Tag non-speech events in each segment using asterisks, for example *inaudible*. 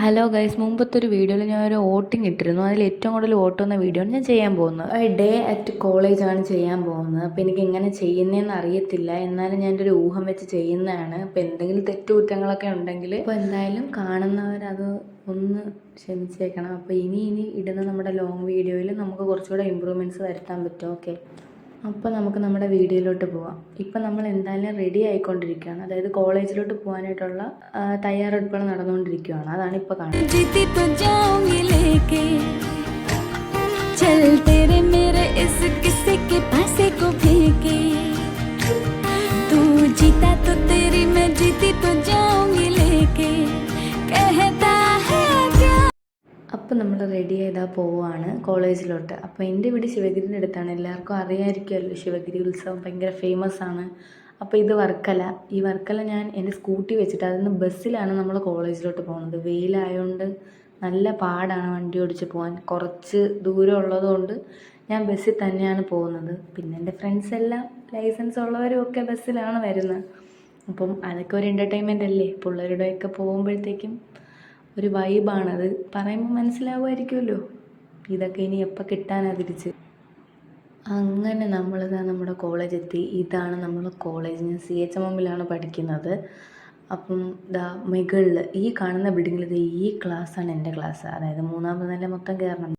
Hello guys മുമ്പത്തെ ഒരു വീഡിയോയിൽ ഞാൻ ഒരു വോട്ടിംഗ് ഇട്ടിരുന്നു. അതിൽ ഏറ്റവും കൂടുതൽ വോട്ട് വന്ന വീഡിയോ ആണ് ഞാൻ ചെയ്യാൻ പോകുന്നത്. ഡേ അറ്റ് കോളേജ് ആണ് ചെയ്യാൻ പോകുന്നത്. അപ്പോൾ എനിക്ക് എങ്ങനെ ചെയ്യുന്നതെന്ന് അറിയത്തില്ല. എന്നാലും ഞാൻ ഒരു ഊഹം വെച്ച് ചെയ്യുന്നതാണ്. അപ്പോൾ എന്തെങ്കിലും തെറ്റുകുറ്റങ്ങളൊക്കെ ഉണ്ടെങ്കിൽ അപ്പോൾ എന്തായാലും കാണുന്നവരത് ഒന്ന് ക്ഷമിച്ചേക്കണം. അപ്പോൾ ഇനി ഇനി ഇടുന്ന നമ്മുടെ ലോങ് വീഡിയോയിൽ നമുക്ക് കുറച്ചുകൂടെ ഇമ്പ്രൂവ്മെന്റ്സ് വരുത്താൻ പറ്റും. ഓക്കെ അപ്പോൾ നമുക്ക് നമ്മുടെ വീഡിയോയിലോട്ട് പോവാം. ഇപ്പം നമ്മൾ എന്തായാലും റെഡി ആയിക്കൊണ്ടിരിക്കുകയാണ്. അതായത് കോളേജിലോട്ട് പോകാനായിട്ടുള്ള തയ്യാറെടുപ്പുകൾ നടന്നുകൊണ്ടിരിക്കുകയാണ്. അതാണ് ഇപ്പോൾ കാണുന്നത്. അപ്പോൾ നമ്മൾ റെഡി ചെയ്താൽ പോവുകയാണ് കോളേജിലോട്ട്. അപ്പോൾ എന്റെ വീട് ശിവഗിരിന്റെ അടുത്താണ്. എല്ലാവർക്കും അറിയാമായിരിക്കുമല്ലോ ശിവഗിരി ഉത്സവം ഭയങ്കര ഫേമസ് ആണ്. അപ്പോൾ ഇത് വർക്കല. ഈ വർക്കല ഞാൻ എന്റെ സ്കൂട്ടി വെച്ചിട്ട് അതിൽ നിന്ന് ബസ്സിലാണ് നമ്മൾ കോളേജിലോട്ട് പോകുന്നത് വെയിലായതുകൊണ്ട് നല്ല പാടാണ് വണ്ടി ഓടിച്ച് പോകാൻ കുറച്ച് ദൂരം ഉള്ളതുകൊണ്ട് ഞാൻ ബസ്സിൽ തന്നെയാണ് പോകുന്നത് പിന്നെ എന്റെ ഫ്രണ്ട്സ് എല്ലാം ലൈസൻസ് ഉള്ളവരും ഒക്കെ ബസ്സിലാണ് വരുന്നത്. അപ്പം അതൊക്കെ ഒരു എന്റർടൈൻമെന്റ് അല്ലേ? പിള്ളേരുടെയൊക്കെ പോകുമ്പോഴത്തേക്കും ഒരു വൈബാണത് പറയുമ്പോൾ മനസ്സിലാവുമായിരിക്കുമല്ലോ. ഇതൊക്കെ ഇനി എപ്പോൾ കിട്ടാനാ തിരിച്ച്? അങ്ങനെ നമ്മളിതാ നമ്മുടെ കോളേജ് എത്തി. ഇതാണ് നമ്മൾ കോളേജ് ഞാൻ സി എച്ച് എം എമ്മിലാണ് പഠിക്കുന്നത്. അപ്പം ദാ മുകളിൽ ഈ കാണുന്ന ബിൽഡിങ്ങിൽ ഇത് ഈ ക്ലാസ്സാണ് എന്റെ ക്ലാസ് അതായത് മൂന്നാമത് നില മൊത്തം കയറണം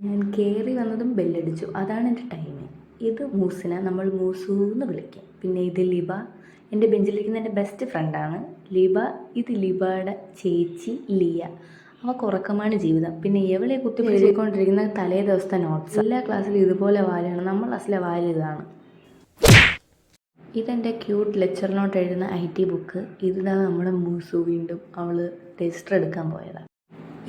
ഞാൻ കയറി വന്നതും ബെല്ലടിച്ചു. അതാണ് എന്റെ ടൈമിങ് ഇത് മൂസിനെ നമ്മൾ മൂസു എന്ന് വിളിക്കും. പിന്നെ ഇത് ലിബ എന്റെ ബെഞ്ചിലിരിക്കുന്ന എന്റെ ബെസ്റ്റ് ഫ്രണ്ടാണ് ലിബ. ഇത് ലിബയുടെ ചേച്ചി ലിയ. അവ ഉറക്കമാണ് ജീവിതം. പിന്നെ എവളെ കുത്തി പിടിച്ചുകൊണ്ടിരിക്കുന്ന തലേ ദിവസത്തെ നോട്ട്സ് എല്ലാ ക്ലാസ്സിലും ഇതുപോലെ വാലാണ് നമ്മൾ ക്ലാസ്സിലെ വാൽ ഇതാണ്. ഇതെന്റെ ക്യൂട്ട് ലെക്ചർ നോട്ട് എഴുതുന്ന ഐ ടി ബുക്ക് ഇതാണ് നമ്മുടെ മൂസു വീണ്ടും അവൾ രജിസ്റ്റർ എടുക്കാൻ പോയതാണ്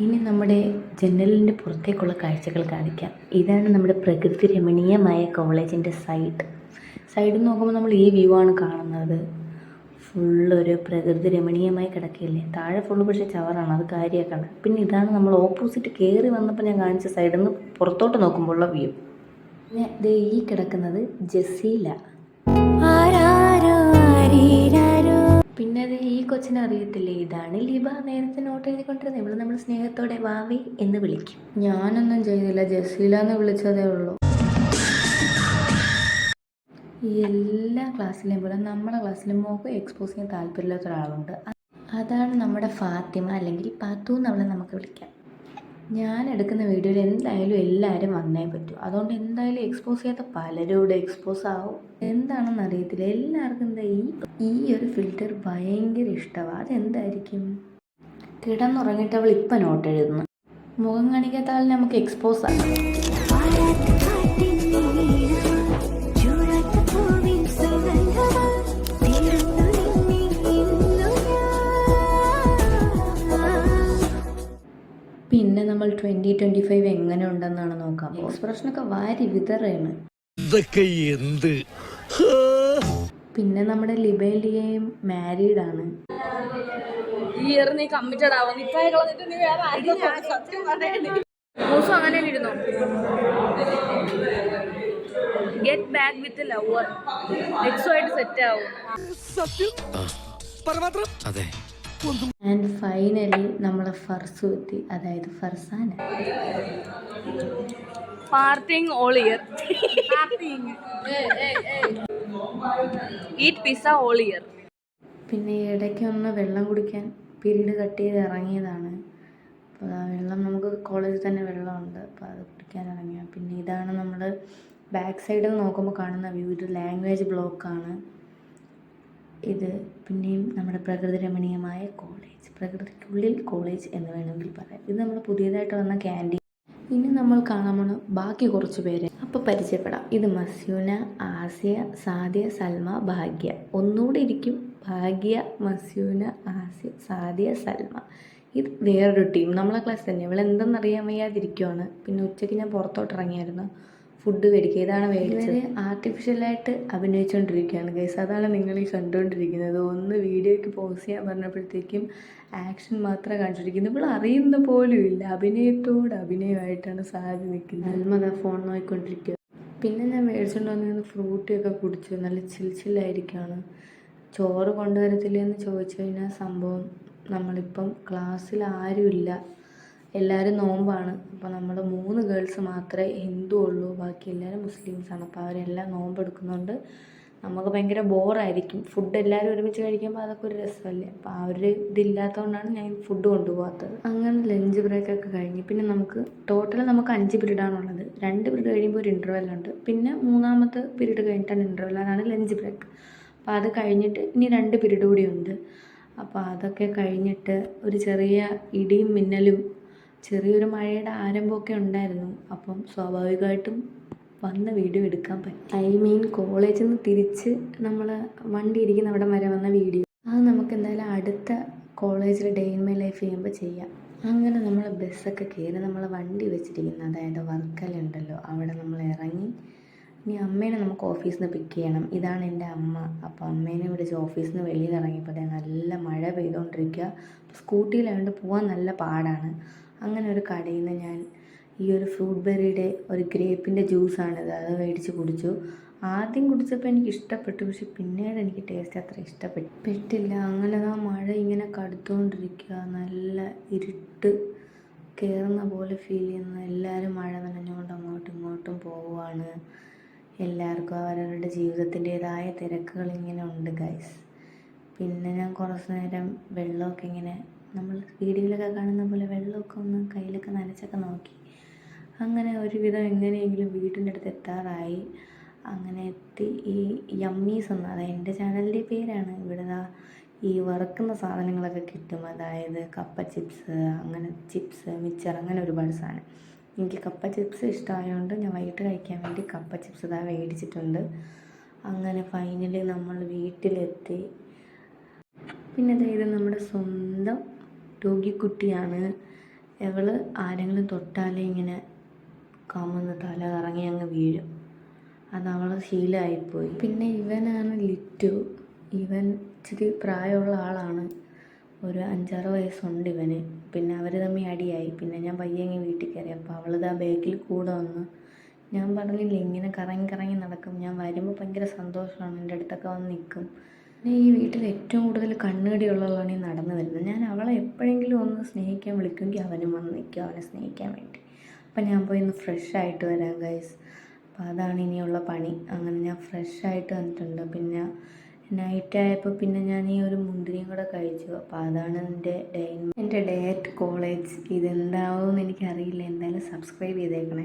ഇനി നമ്മുടെ ജനലിന്റെ പുറത്തേക്കുള്ള കാഴ്ചകൾ കാണിക്കാം. ഇതാണ് നമ്മുടെ പ്രകൃതി രമണീയമായ കോളേജിന്റെ സൈഡ് സൈഡിൽ നോക്കുമ്പോൾ നമ്മൾ ഈ വ്യൂ ആണ് കാണുന്നത്. ഫുള്ളൊരു പ്രകൃതി രമണീയമായി കിടക്കില്ലേ താഴെ ഫുള്ള് പക്ഷേ ചവറാണ് അത് കാര്യമാക്കണം. പിന്നെ ഇതാണ് നമ്മൾ ഓപ്പോസിറ്റ് കയറി വന്നപ്പോൾ ഞാൻ കാണിച്ച സൈഡിൽ നിന്ന് പുറത്തോട്ട് നോക്കുമ്പോൾ ഉള്ള വ്യൂ. പിന്നെ ദേ ഈ കിടക്കുന്നത് ജസീല. പിന്നെ അത് ഈ കൊച്ചിനെ അറിയത്തില്ലേ? ഇതാണ് ലിബ. നേരത്തെ നോട്ട് എഴുതിക്കൊണ്ടിരുന്നത്. ഇവൾ നമ്മൾ സ്നേഹത്തോടെ വാവി എന്ന് വിളിക്കും. ഞാനൊന്നും ചെയ്തില്ല. ജസീല എന്ന് വിളിച്ചതേ ഉള്ളൂ. ഈ എല്ലാ ക്ലാസ്സിലെയും പോലെ നമ്മുടെ ക്ലാസ്സിലും മോക്ക് എക്സ്പോസ് ചെയ്യാൻ താല്പര്യമില്ലാത്ത ഒരാളുണ്ട്. അതാണ് നമ്മുടെ ഫാത്തിമ അല്ലെങ്കിൽ പാത്തു എന്നവളെ നമുക്ക് വിളിക്കാം. ഞാൻ എടുക്കുന്ന വീഡിയോയിൽ എന്തായാലും എല്ലാവരും വന്നേ പറ്റൂ. അതുകൊണ്ട് എന്തായാലും എക്സ്പോസ് ചെയ്യാത്ത പലരും ഇവിടെ എക്സ്പോസ് ആവും. എന്താണെന്ന് അറിയത്തില്ല. എല്ലാവർക്കും എന്താ ഈ ഈ ഒരു ഫിൽറ്റർ ഭയങ്കര ഇഷ്ടമാണ്. അതെന്തായിരിക്കും? കിടന്നുറങ്ങിയിട്ട് അവൾ ഇപ്പം നോട്ട് എഴുതുന്നു. മുഖം കാണിക്കാത്ത ആളിനെ നമുക്ക് എക്സ്പോസ് ആക്കാം. നമ്മൾ ട്വന്റി ട്വന്റി ഫൈവ് എങ്ങനെ ഉണ്ടെന്നാണ് നോക്കാം. എക്സ്പ്രഷനൊക്കെ വാരി വിതറയാണ് ഇതൊക്കെ എന്ത്? പിന്നെ നമ്മുടെ ലിബേലിയയും മാരീഡ് ഈ ഇയർ നീ കമ്മിറ്റഡ് ആവും നിക്കായി കളഞ്ഞിട്ട് നീ വേറെ ആരും *laughs* സത്യം പറയണ്ടേ മൂസം അങ്ങനെ ഇരുന്നോ? Get back with lover set ആവും. അതെ. ആൻഡ് ഫൈനലി നമ്മളെ ഫർസു എത്തി അതായത് Farsana. Partying all year eat pizza all year പിന്നെ ഇടയ്ക്ക് ഒന്ന് വെള്ളം കുടിക്കാൻ പീരീഡ് കട്ട് ചെയ്ത് ഇറങ്ങിയതാണ്. അപ്പോൾ ആ വെള്ളം നമുക്ക് കോളേജിൽ തന്നെ വെള്ളമുണ്ട്. അപ്പോൾ അത് കുടിക്കാൻ ഇറങ്ങിയ പിന്നെ ഇതാണ് നമ്മൾ ബാക്ക് സൈഡിൽ നോക്കുമ്പോൾ കാണുന്ന വ്യൂ. ഇത് ലാംഗ്വേജ് ബ്ലോക്കാണ് ഇത് പിന്നെയും നമ്മുടെ പ്രകൃതി രമണീയമായ കോളേജ് പ്രകൃതിക്കുള്ളിൽ കോളേജ് എന്ന് വേണമെങ്കിൽ പറയാം. ഇത് നമ്മൾ പുതിയതായിട്ട് വന്ന ക്യാന്റീൻ. ഇനി നമ്മൾ കാണാൻ പോണ ബാക്കി കുറച്ച് പേര്. അപ്പോൾ പരിചയപ്പെടാം. ഇത് മസ്യൂന ആസിയ സാദിയ സൽമ ഭാഗ്യ. ഒന്നുകൂടെ ഇരിക്കും. ഭാഗ്യ മസ്യൂന ആസിയ സാദിയ സൽമ. ഇത് വേറൊരു ടീം. നമ്മളെ ക്ലാസ് തന്നെ. ഇവളെന്തെന്നറിയാൻ വയ്യാതിരിക്കുവാണ്. പിന്നെ ഉച്ചയ്ക്ക് ഞാൻ പുറത്തോട്ട് ഇറങ്ങിയായിരുന്നു. ഫുഡ് മേടിക്കുക. ഇതാണ് മേടിച്ചത്. ആർട്ടിഫിഷ്യലായിട്ട് അഭിനയിച്ചുകൊണ്ടിരിക്കുകയാണ് ഗൈസ് അതാണ് നിങ്ങൾ ഈ കണ്ടുകൊണ്ടിരിക്കുന്നത്. ഒന്ന് വീഡിയോയ്ക്ക് പോസ് ചെയ്യാൻ പറഞ്ഞപ്പോഴത്തേക്കും ആക്ഷൻ മാത്രമേ കാണിച്ചിരിക്കുന്നത്. ഇപ്പോൾ അറിയുന്ന പോലും ഇല്ല. അഭിനയത്തോട് അഭിനയമായിട്ടാണ് സാരി നിൽക്കുന്നത്. അൽമത ഫോൺ നോക്കിക്കൊണ്ടിരിക്കുക പിന്നെ ഞാൻ മേടിച്ചുകൊണ്ട് വന്നിരുന്ന ഫ്രൂട്ടിയൊക്കെ കുടിച്ചു നല്ല ചിൽ ചില്ലായിരിക്കുകയാണ് ചോറ് കൊണ്ടുവരത്തില്ലേ എന്ന് ചോദിച്ചു കഴിഞ്ഞാൽ സംഭവം നമ്മളിപ്പം ക്ലാസ്സിൽ ആരുമില്ല. എല്ലാവരും നോമ്പാണ്. അപ്പോൾ നമ്മൾ മൂന്ന് ഗേൾസ് മാത്രമേ ഹിന്ദു ഉള്ളൂ. ബാക്കി എല്ലാവരും മുസ്ലിംസാണ് അപ്പോൾ അവരെല്ലാം നോമ്പെടുക്കുന്നുണ്ട്. നമുക്ക് ഭയങ്കര ബോറായിരിക്കും. ഫുഡ് എല്ലാവരും ഒരുമിച്ച് കഴിക്കുമ്പോൾ അതൊക്കെ ഒരു രസമല്ലേ? അപ്പോൾ ആ ഒരു ഇതില്ലാത്തതുകൊണ്ടാണ് ഞാൻ ഫുഡ് കൊണ്ടുപോകാത്തത് അങ്ങനെ ലഞ്ച് ബ്രേക്കൊക്കെ കഴിഞ്ഞ്. പിന്നെ നമുക്ക് ടോട്ടൽ നമുക്ക് അഞ്ച് പീരീഡാണുള്ളത് രണ്ട് പീരീഡ് കഴിയുമ്പോൾ ഒരു ഇന്റർവെൽ ഉണ്ട്. പിന്നെ മൂന്നാമത്തെ പീരീഡ് കഴിഞ്ഞിട്ടാണ് ഇന്റർവെൽ അതാണ് ലഞ്ച് ബ്രേക്ക് അപ്പോൾ അത് കഴിഞ്ഞിട്ട് ഇനി രണ്ട് പീരീഡ് കൂടി ഉണ്ട്. അപ്പോൾ അതൊക്കെ കഴിഞ്ഞിട്ട് ഒരു ചെറിയ ഇടിയും മിന്നലും ചെറിയൊരു മഴയുടെ ആരംഭമൊക്കെ ഉണ്ടായിരുന്നു. അപ്പം സ്വാഭാവികമായിട്ടും വന്ന് വീഡിയോ എടുക്കാൻ പറ്റും. ഐ മീൻ കോളേജിൽ നിന്ന് തിരിച്ച് നമ്മൾ വണ്ടി ഇരിക്കുന്ന അവിടെ വരെ വന്ന വീഡിയോ. അത് നമുക്ക് എന്തായാലും അടുത്ത കോളേജിൽ ഡേ ഇൻ മൈ ലൈഫ് ചെയ്യുമ്പോൾ ചെയ്യാം. അങ്ങനെ നമ്മൾ ബസ്സൊക്കെ കയറി നമ്മൾ വണ്ടി വെച്ചിരിക്കുന്ന. അതായത് വർക്കലുണ്ടല്ലോ അവിടെ നമ്മൾ ഇറങ്ങി ഇനി അമ്മേനെ നമുക്ക് ഓഫീസിൽ നിന്ന് പിക്ക് ചെയ്യണം. ഇതാണ് എന്റെ അമ്മ. അപ്പോൾ അമ്മേനെ വിളിച്ച് ഓഫീസിൽ നിന്ന് വെളിയിൽ ഇറങ്ങിയപ്പോൾ ദേ നല്ല മഴ പെയ്തുകൊണ്ടിരിക്കുക. സ്കൂട്ടിയിലായതുകൊണ്ട് പോകാൻ നല്ല പാടാണ്. അങ്ങനെ ഒരു കടയിൽ നിന്ന് ഞാൻ ഈ ഒരു ഫ്രൂട്ട് ബെറിയുടെ ഒരു ഗ്രേപ്പിന്റെ ജ്യൂസാണിത് അത് മേടിച്ച് കുടിച്ചു. ആദ്യം കുടിച്ചപ്പോൾ എനിക്ക് ഇഷ്ടപ്പെട്ടു. പക്ഷെ പിന്നീട് എനിക്ക് ടേസ്റ്റ് അത്ര ഇഷ്ടപ്പെട്ടു ഇഷ്ടപ്പെട്ടില്ല. അങ്ങനെ ആ മഴ ഇങ്ങനെ കടുത്തുകൊണ്ടിരിക്കുക നല്ല ഇരുട്ട് കയറുന്ന പോലെ ഫീൽ ചെയ്യുന്ന. എല്ലാവരും മഴ നനഞ്ഞുകൊണ്ട് അങ്ങോട്ടും ഇങ്ങോട്ടും പോവുകയാണ്. എല്ലാവർക്കും അവരവരുടെ ജീവിതത്തിന്റെതായ തിരക്കുകൾ ഇങ്ങനെ ഉണ്ട് ഗൈസ് പിന്നെ ഞാൻ കുറച്ച് നേരം വെള്ളമൊക്കെ ഇങ്ങനെ നമ്മൾ വീഡിയോയിലൊക്കെ കാണുന്ന പോലെ വെള്ളമൊക്കെ ഒന്ന് കയ്യിലൊക്കെ നനച്ചൊക്കെ നോക്കി. അങ്ങനെ ഒരുവിധം എങ്ങനെയെങ്കിലും വീട്ടിന്റെ അടുത്ത് എത്താറായി. അങ്ങനെ എത്തി. ഈ യമ്മീസ് എന്ന് അതായത് എന്റെ ചാനലിന്റെ പേരാണ് ഇവിടെ ഈ വറുക്കുന്ന സാധനങ്ങളൊക്കെ കിട്ടും. അതായത് കപ്പ ചിപ്സ് അങ്ങനെ ചിപ്സ് മിച്ചർ അങ്ങനെ ഒരുപാട് സാധനം. എനിക്ക് കപ്പ ചിപ്സ് ഇഷ്ടമായതുകൊണ്ട് ഞാൻ വൈകിട്ട് കഴിക്കാൻ വേണ്ടി കപ്പ ചിപ്സ് ഇതാ മേടിച്ചിട്ടുണ്ട്. അങ്ങനെ ഫൈനലി നമ്മൾ വീട്ടിലെത്തി. പിന്നെ ഇത് നമ്മുടെ സ്വന്തം രോഗിക്കുട്ടിയാണ്. അവൾ ആരെങ്കിലും തൊട്ടാലേ ഇങ്ങനെ കമന്ന് തല കറങ്ങി അങ്ങ് വീഴും. അത് അവളെ ശീലമായിപ്പോയി പിന്നെ ഇവനാണ് ലിറ്റു. ഇവൻ ഇച്ചിരി പ്രായമുള്ള ആളാണ്. ഒരു അഞ്ചാറ് വയസ്സുണ്ട് ഇവന്. പിന്നെ അവർ തമ്മിൽ അടിയായി. പിന്നെ ഞാൻ പയ്യങ്ങി വീട്ടിൽ കയറി. അപ്പോൾ അവളിതാ ബാക്കിൽ കൂടെ വന്ന് ഞാൻ പറഞ്ഞില്ലേ ഇങ്ങനെ കറങ്ങി കറങ്ങി നടക്കും. ഞാൻ വരുമ്പോൾ ഭയങ്കര സന്തോഷമാണ്. എന്റെ അടുത്തൊക്കെ വന്ന് നിൽക്കും. പിന്നെ ഈ വീട്ടിൽ ഏറ്റവും കൂടുതൽ കണ്ണുകടിയുള്ളവളാണ് ഈ നടന്നു വരുന്നത്. ഞാൻ അവളെ എപ്പോഴെങ്കിലും ഒന്ന് സ്നേഹിക്കാൻ വിളിക്കുമെങ്കിൽ അവനും വന്ന് നിൽക്കും അവനെ സ്നേഹിക്കാൻ വേണ്ടി. അപ്പം ഞാൻ പോയി ഒന്ന് ഫ്രഷ് ആയിട്ട് വരാം ഗൈസ് അപ്പോൾ അതാണ് ഇനിയുള്ള പണി. അങ്ങനെ ഞാൻ ഫ്രഷ് ആയിട്ട് വന്നിട്ടുണ്ട്. പിന്നെ നൈറ്റ് ആയപ്പോൾ പിന്നെ ഞാൻ ഈ ഒരു മുന്തിരിയും കൂടെ കഴിച്ചു. അപ്പോൾ അതാണ് എന്റെ ഡേ എന്റെ ഡേ അറ്റ് കോളേജ് ഇതെന്താവും എന്ന് എനിക്കറിയില്ല. എന്തായാലും സബ്സ്ക്രൈബ് ചെയ്തേക്കണേ.